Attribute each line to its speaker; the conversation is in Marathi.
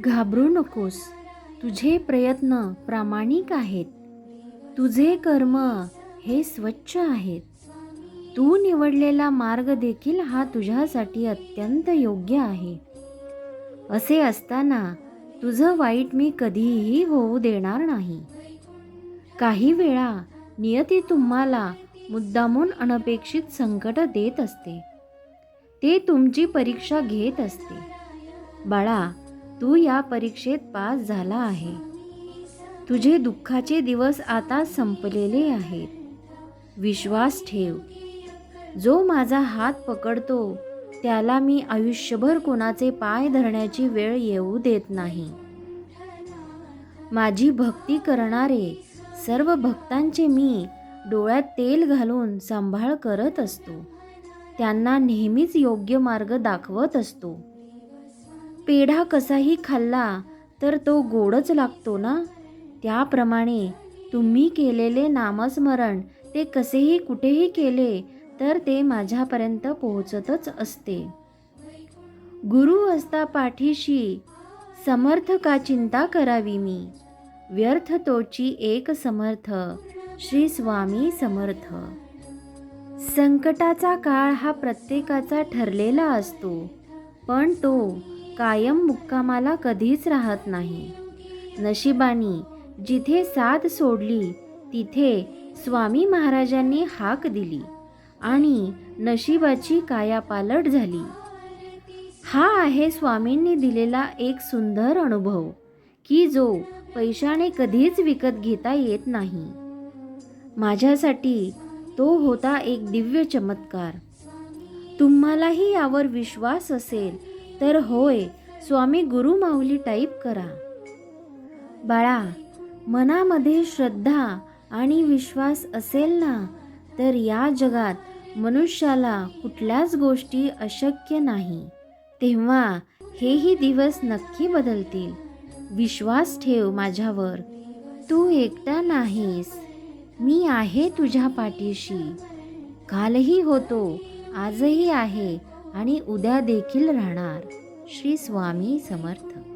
Speaker 1: घाबरू नकोस. तुझे प्रयत्न प्रामाणिक आहेत. तुझे कर्म हे स्वच्छ आहेत. तू निवडलेला मार्ग देखील हा तुझ्यासाठी अत्यंत योग्य आहे. असे असताना तुझं वाईट मी कधीही होऊ देणार नाही. काही वेळा नियती तुम्हाला मुद्दामून अनपेक्षित संकट देत असते. ते तुमची परीक्षा घेत असते. बाळा तू या परीक्षेत पास झाला आहे. तुझे दुःखाचे दिवस आता संपलेले आहेत. विश्वास ठेव. जो माझा हात पकडतो त्याला मी आयुष्यभर कोणाचे पाय धरण्याची वेळ येऊ देत नाही. माझी भक्ती करणारे सर्व भक्तांचे मी डोळ्यात तेल घालून सांभाळ करत असतो. त्यांना नेहमीच योग्य मार्ग दाखवत असतो. पेढा कसाही खाल्ला तर तो गोडच लागतो ना? त्याप्रमाणे तुम्ही केलेले नामस्मरण ते कसेही कुठेही केले तर ते माझ्यापर्यंत पोहोचतच असते. गुरु असता पाठीशी समर्थ का चिंता करावी मी? व्यर्थ तोची एक समर्थ श्री स्वामी समर्थ. संकटाचा काळ हा प्रत्येकाचा ठरलेला असतो पण तो कायम मुक्कामाला कधीच राहत नाही. नशिबानी जिथे साथ सोडली तिथे स्वामी महाराजांनी हाक दिली आणि नशिबाची कायापालट झाली. हा आहे स्वामींनी दिलेला एक सुंदर अनुभव की जो पैशाने कधीच विकत घेता येत नाही. माझ्यासाठी तो होता एक दिव्य चमत्कार. तुम्हालाही यावर विश्वास असेल तर होय स्वामी गुरु माऊली टाईप करा. बाळा मनामध्ये श्रद्धा आणि विश्वास असेल ना तर या जगात मनुष्याला कुठल्याच गोष्टी अशक्य नाही. तेव्हा हेही दिवस नक्की बदलतील. विश्वास ठेव माझ्यावर. तू एकटा नाहीस. मी आहे तुझ्या पाठीशी. कालही होतो आजही आहे आणि उद्या देखील राहणार. श्री स्वामी समर्थ.